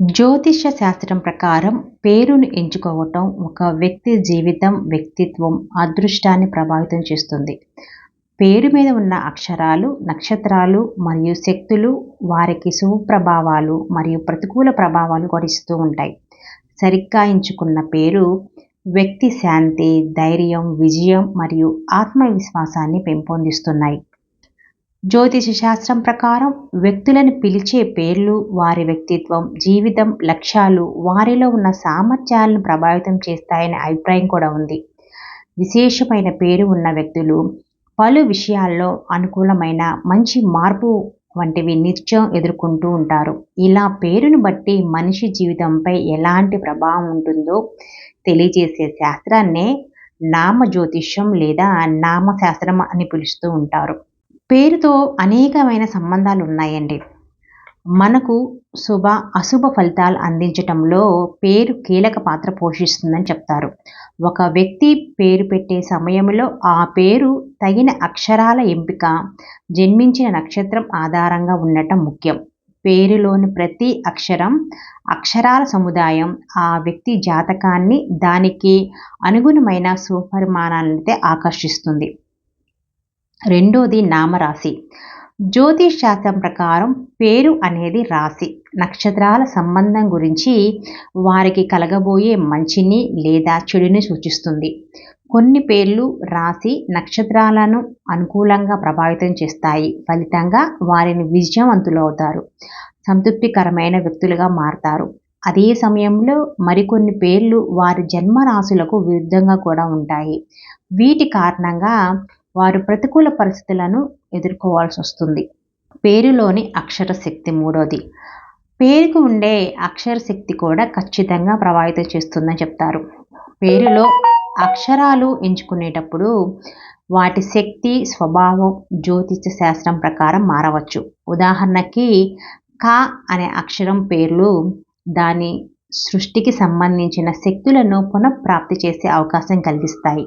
జ్యోతిష్య శాస్త్రం ప్రకారం పేరును ఎంచుకోవటం ఒక వ్యక్తి జీవితం వ్యక్తిత్వం అదృష్టాన్ని ప్రభావితం చేస్తుంది. పేరు మీద ఉన్న అక్షరాలు నక్షత్రాలు మరియు శక్తులు వారికి శుభప్రభావాలు మరియు ప్రతికూల ప్రభావాలు గడిస్తూ ఉంటాయి. సరిగ్గా ఎంచుకున్న పేరు వ్యక్తి శాంతి ధైర్యం విజయం మరియు ఆత్మవిశ్వాసాన్ని పెంపొందిస్తున్నాయి. జ్యోతిష శాస్త్రం ప్రకారం వ్యక్తులను పిలిచే పేర్లు వారి వ్యక్తిత్వం జీవితం లక్ష్యాలు వారిలో ఉన్న సామర్థ్యాలను ప్రభావితం చేస్తాయనే అభిప్రాయం కూడా ఉంది. విశేషమైన పేరు ఉన్న వ్యక్తులు పలు విషయాల్లో అనుకూలమైన మంచి మార్పు వంటివి నిత్యం ఎదుర్కొంటూ ఉంటారు. ఇలా పేరును బట్టి మనిషి జీవితంపై ఎలాంటి ప్రభావం ఉంటుందో తెలియజేసే శాస్త్రాన్నే నామ జ్యోతిష్యం లేదా నామశాస్త్రం అని పిలుస్తూ ఉంటారు. పేరుతో అనేకమైన సంబంధాలు ఉన్నాయండి. మనకు శుభ అశుభ ఫలితాలు అందించటంలో పేరు కీలక పాత్ర పోషిస్తుందని చెప్తారు. ఒక వ్యక్తి పేరు పెట్టే సమయంలో ఆ పేరు తగిన అక్షరాల ఎంపిక జన్మించిన నక్షత్రం ఆధారంగా ఉండటం ముఖ్యం. పేరులోని ప్రతి అక్షరం అక్షరాల సముదాయం ఆ వ్యక్తి జాతకాన్ని దానికి అనుగుణమైన సుపరిమాణాలనైతే ఆకర్షిస్తుంది. రెండోది నామరాశి. జ్యోతిష్ శాస్త్రం ప్రకారం పేరు అనేది రాశి. నక్షత్రాల సంబంధం గురించి వారికి కలగబోయే మంచిని లేదా చెడుని సూచిస్తుంది. కొన్ని పేర్లు రాశి నక్షత్రాలను అనుకూలంగా ప్రభావితం చేస్తాయి. ఫలితంగా వారిని విజయవంతులవుతారు. సంతృప్తికరమైన వ్యక్తులుగా మారతారు. అదే సమయంలో మరికొన్ని పేర్లు వారి జన్మరాశులకు విరుద్ధంగా కూడా ఉంటాయి. వీటి కారణంగా వారు ప్రతికూల పరిస్థితులను ఎదుర్కోవాల్సి వస్తుంది. పేరులోని అక్షర శక్తి మూడోది. పేరుకు ఉండే అక్షర శక్తి కూడా ఖచ్చితంగా ప్రభావితం చేస్తుందని చెప్తారు. పేరులో అక్షరాలు ఎంచుకునేటప్పుడు వాటి శక్తి స్వభావం జ్యోతిష శాస్త్రం ప్రకారం మారవచ్చు. ఉదాహరణకి కా అనే అక్షరం పేర్లు దాని సృష్టికి సంబంధించిన శక్తులను పునఃప్రాప్తి చేసే అవకాశం కలిగిస్తాయి.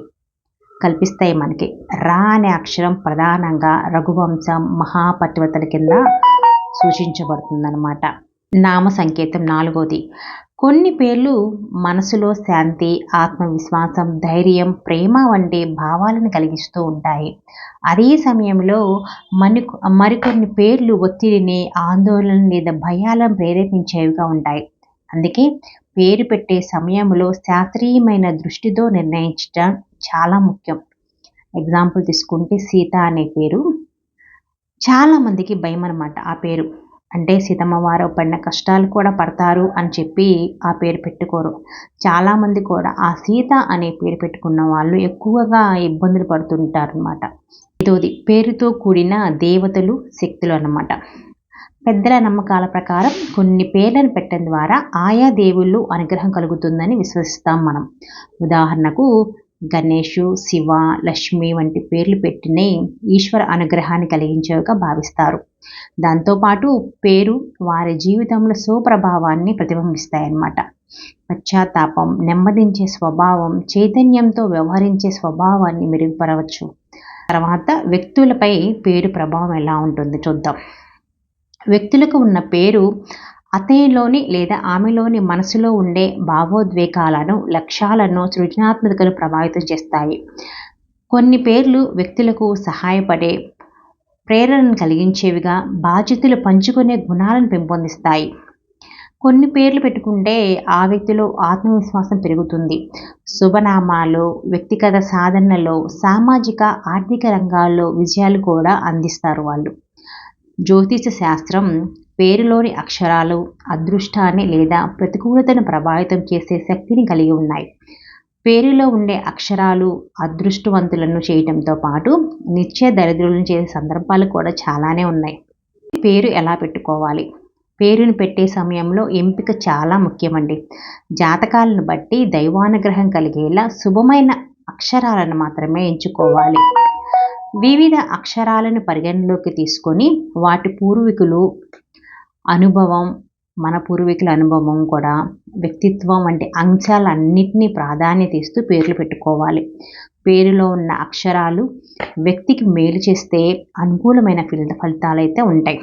కల్పిస్తాయి మనకి. రా అనే అక్షరం ప్రధానంగా రఘువంశం మహాపతివతల కింద సూచించబడుతుందన్నమాట. నామ సంకేతం నాలుగోది. కొన్ని పేర్లు మనసులో శాంతి ఆత్మవిశ్వాసం ధైర్యం ప్రేమ వంటి భావాలను కలిగిస్తూ ఉంటాయి. అదే సమయంలో మరి మరికొన్ని పేర్లు ఒత్తిడిని ఆందోళన లేదా భయాలను ప్రేరేపించేవిగా ఉంటాయి. అందుకే పేరు పెట్టే సమయంలో శాస్త్రీయమైన దృష్టితో నిర్ణయించడం చాలా ముఖ్యం. ఎగ్జాంపుల్ తీసుకుంటే సీత అనే పేరు. చాలామందికి భయం అనమాట ఆ పేరు. అంటే సీతమ్మ వారు పడిన కష్టాలు కూడా పడతారు అని చెప్పి ఆ పేరు పెట్టుకోరు. చాలామంది కూడా ఆ సీత అనే పేరు పెట్టుకున్న వాళ్ళు ఎక్కువగా ఇబ్బందులు పడుతుంటారు అనమాట ఇదోది పేరుతో కూడిన దేవతలు శక్తులు అన్నమాట. పెద్దల నమ్మకాల ప్రకారం కొన్ని పేర్లను పెట్టడం ద్వారా ఆయా దేవుళ్ళు అనుగ్రహం కలుగుతుందని విశ్వసిస్తాం మనం. ఉదాహరణకు గణేషు శివ లక్ష్మి వంటి పేర్లు పెట్టిన ఈశ్వర అనుగ్రహాన్ని కలిగించేవిగా భావిస్తారు. దాంతోపాటు పేరు వారి జీవితంలో సుప్రభావాన్ని ప్రతిబింబిస్తాయన్నమాట. పశ్చాత్తాపం నెమ్మదించే స్వభావం చైతన్యంతో వ్యవహరించే స్వభావాన్ని మెరుగుపరవచ్చు. తర్వాత వ్యక్తులపై పేరు ప్రభావం ఎలా ఉంటుంది చూద్దాం. వ్యక్తులకు ఉన్న పేరు అతనిలోని లేదా ఆమెలోని మనసులో ఉండే భావోద్వేగాలను లక్ష్యాలను సృజనాత్మకతను ప్రభావితం చేస్తాయి. కొన్ని పేర్లు వ్యక్తులకు సహాయపడే ప్రేరణను కలిగించేవిగా బాధ్యతలు పంచుకునే గుణాలను పెంపొందిస్తాయి. కొన్ని పేర్లు పెట్టుకుంటే ఆ వ్యక్తిలో ఆత్మవిశ్వాసం పెరుగుతుంది. శుభనామాలు వ్యక్తిగత సాధనలో సామాజిక ఆర్థిక రంగాల్లో విజయాలు కూడా అందిస్తారు వాళ్ళు. జ్యోతిష శాస్త్రం పేరులోని అక్షరాలు అదృష్టాన్ని లేదా ప్రతికూలతను ప్రభావితం చేసే శక్తిని కలిగి ఉన్నాయి. పేరులో ఉండే అక్షరాలు అదృష్టవంతులను చేయటంతో పాటు నిత్య దరిద్రులను చేసే సందర్భాలు కూడా చాలానే ఉన్నాయి. పేరు ఎలా పెట్టుకోవాలి? పేరును పెట్టే సమయంలో ఎంపిక చాలా ముఖ్యమండి. జాతకాలను బట్టి దైవానుగ్రహం కలిగేలా శుభమైన అక్షరాలను మాత్రమే ఎంచుకోవాలి. వివిధ అక్షరాలను పరిగణలోకి తీసుకొని వాటి పూర్వీకులు అనుభవం మన పూర్వీకుల అనుభవం కూడా వ్యక్తిత్వం వంటి అంశాలన్నింటినీ ప్రాధాన్యత ఇస్తూ పేర్లు పెట్టుకోవాలి. పేరులో ఉన్న అక్షరాలు వ్యక్తికి మేలు చేస్తే అనుకూలమైన ఫలితాలు అయితే ఉంటాయి.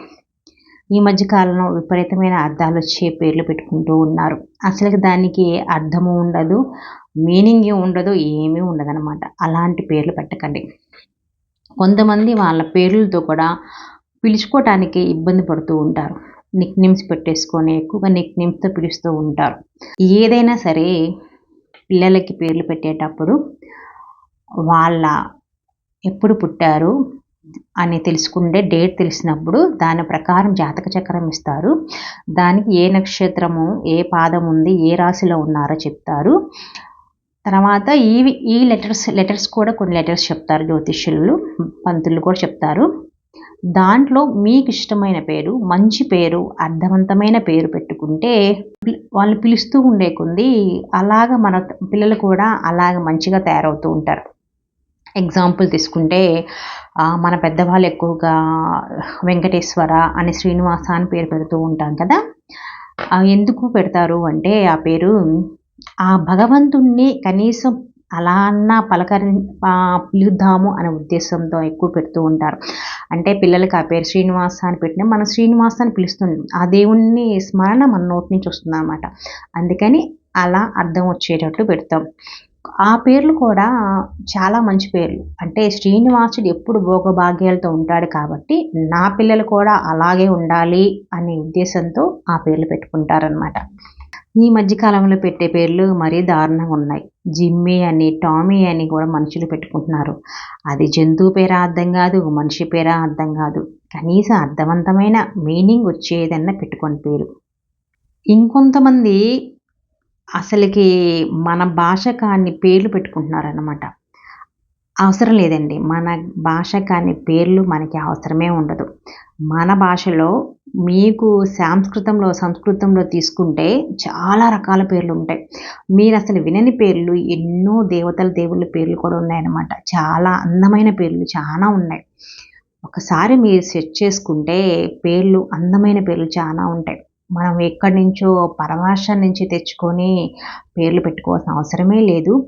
ఈ మధ్య కాలంలో విపరీతమైన అర్థాలు వచ్చే పేర్లు పెట్టుకుంటూ ఉన్నారు. అసలు దానికి అర్థము ఉండదు మీనింగ్ ఉండదు ఏమీ ఉండదన్నమాట. అలాంటి పేర్లు పెట్టకండి. కొంతమంది వాళ్ళ పేర్లతో కూడా పిలుచుకోవటానికి ఇబ్బంది పడుతూ ఉంటారు. నిక్ నేమ్స్ పెట్టేసుకొని ఎక్కువగా నిక్ నేమ్స్తో పిలుస్తూ ఉంటారు. ఏదైనా సరే పిల్లలకి పేర్లు పెట్టేటప్పుడు వాళ్ళ ఎప్పుడు పుట్టారు అని తెలుసుకుంటే డేట్ తెలిసినప్పుడు దాని ప్రకారం జాతక చక్రం ఇస్తారు. దానికి ఏ నక్షత్రము ఏ పాదం ఉంది ఏ రాశిలో ఉన్నారో చెప్తారు. తర్వాత ఈ ఈ లెటర్స్ లెటర్స్ కూడా కొన్ని లెటర్స్ చెప్తారు జ్యోతిష్యులు పంతులు కూడా చెప్తారు. దాంట్లో మీకు ఇష్టమైన పేరు మంచి పేరు అర్థవంతమైన పేరు పెట్టుకుంటే వాళ్ళు పిలుస్తూ ఉండే కొంది అలాగ మన పిల్లలు కూడా అలాగ మంచిగా తయారవుతూ ఉంటారు. ఎగ్జాంపుల్ తీసుకుంటే మన పెద్దవాళ్ళు ఎక్కువగా వెంకటేశ్వర అని శ్రీనివాస అని పేరు పెడుతూ ఉంటాం కదా. ఎందుకు పెడతారు అంటే ఆ పేరు ఆ భగవంతుణ్ణి కనీసం అలా అన్న పలకరి పిలుద్దాము అనే ఉద్దేశంతో ఎక్కువ పెడుతూ ఉంటారు. అంటే పిల్లలకి ఆ పేరు శ్రీనివాస అని పెట్టినా మనం శ్రీనివాస అని పిలుస్తుంది. ఆ దేవుణ్ణి స్మరణ మన నోటి నుంచి వస్తుంది అనమాట అందుకని అలా అర్థం వచ్చేటట్లు పెడతాం. ఆ పేర్లు కూడా చాలా మంచి పేర్లు. అంటే శ్రీనివాసుడు ఎప్పుడు భోగభాగ్యాలతో ఉంటాడు కాబట్టి నా పిల్లలు కూడా అలాగే ఉండాలి అనే ఉద్దేశంతో ఆ పేర్లు పెట్టుకుంటారనమాట ఈ మధ్యకాలంలో పెట్టే పేర్లు మరీ దారుణంగా ఉన్నాయి. జిమ్మీ అని టామీ అని కూడా మనుషులు పెట్టుకుంటున్నారు. అది జంతువు పేరా అర్థం కాదు మనిషి పేరా అర్థం కాదు. కనీసం అర్థవంతమైన మీనింగ్ వచ్చేదన్నా పెట్టుకొని పేరు. ఇంకొంతమంది అసలుకి మన భాష కాని పేర్లు పెట్టుకుంటున్నారన్నమాట. అవసరం లేదండి. మన భాష కాని పేర్లు మనకి అవసరమే ఉండదు. మన భాషలో మీకు సాంస్కృతంలో సంస్కృతంలో తీసుకుంటే చాలా రకాల పేర్లు ఉంటాయి. మీరు అసలు వినని పేర్లు ఎన్నో దేవతల దేవుళ్ళ పేర్లు కూడా ఉన్నాయన్నమాట. చాలా అందమైన పేర్లు చాలా ఉన్నాయి. ఒకసారి మీరు సెట్ చేసుకుంటే పేర్లు అందమైన పేర్లు చాలా ఉంటాయి. మనం ఎక్కడి నుంచో పరభాష నుంచి తెచ్చుకొని పేర్లు పెట్టుకోవాల్సిన అవసరమే లేదు.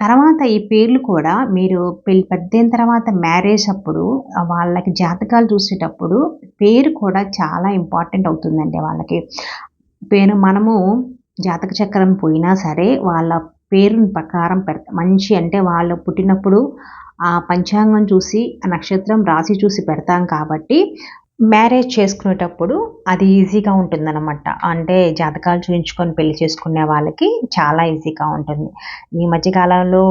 తర్వాత ఈ పేర్లు కూడా మీరు పెళ్ళి తర్వాత మ్యారేజ్ అప్పుడు వాళ్ళకి జాతకాలు చూసేటప్పుడు పేరు కూడా చాలా ఇంపార్టెంట్ అవుతుందండి వాళ్ళకి. పేరు మనము జాతక చక్రం పోయినా సరే వాళ్ళ పేరు ప్రకారం పెడతాం మంచి అంటే వాళ్ళు పుట్టినప్పుడు ఆ పంచాంగం చూసి నక్షత్రం రాసి చూసి పెడతాం కాబట్టి మ్యారేజ్ చేసుకునేటప్పుడు అది ఈజీగా ఉంటుందన్నమాట. అంటే జాతకాలు చూపించుకొని పెళ్ళి చేసుకునే వాళ్ళకి చాలా ఈజీగా ఉంటుంది. ఈ మధ్యకాలంలో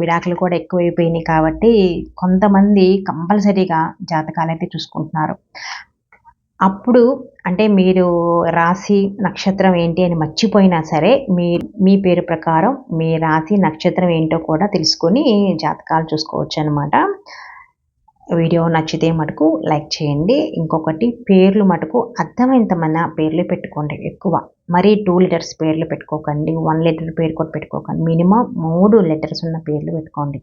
విడాకులు కూడా ఎక్కువైపోయినాయి కాబట్టి కొంతమంది కంపల్సరీగా జాతకాలు అయితే చూసుకుంటున్నారు. అప్పుడు అంటే మీరు రాశి నక్షత్రం ఏంటి అని మర్చిపోయినా సరే మీ మీ పేరు ప్రకారం మీ రాశి నక్షత్రం ఏంటో కూడా తెలుసుకొని జాతకాలు చూసుకోవచ్చు అనమాట వీడియో నచ్చితే మటుకు లైక్ చేయండి. ఇంకొకటి పేర్లు మటుకు అర్థమైంతమైన పేర్లు పెట్టుకోండి ఎక్కువ. మరీ టూ లీటర్స్ పేర్లు పెట్టుకోకండి వన్ లీటర్ పేరు కూడా పెట్టుకోకండి. మినిమం మూడు లెటర్స్ ఉన్న పేర్లు పెట్టుకోండి.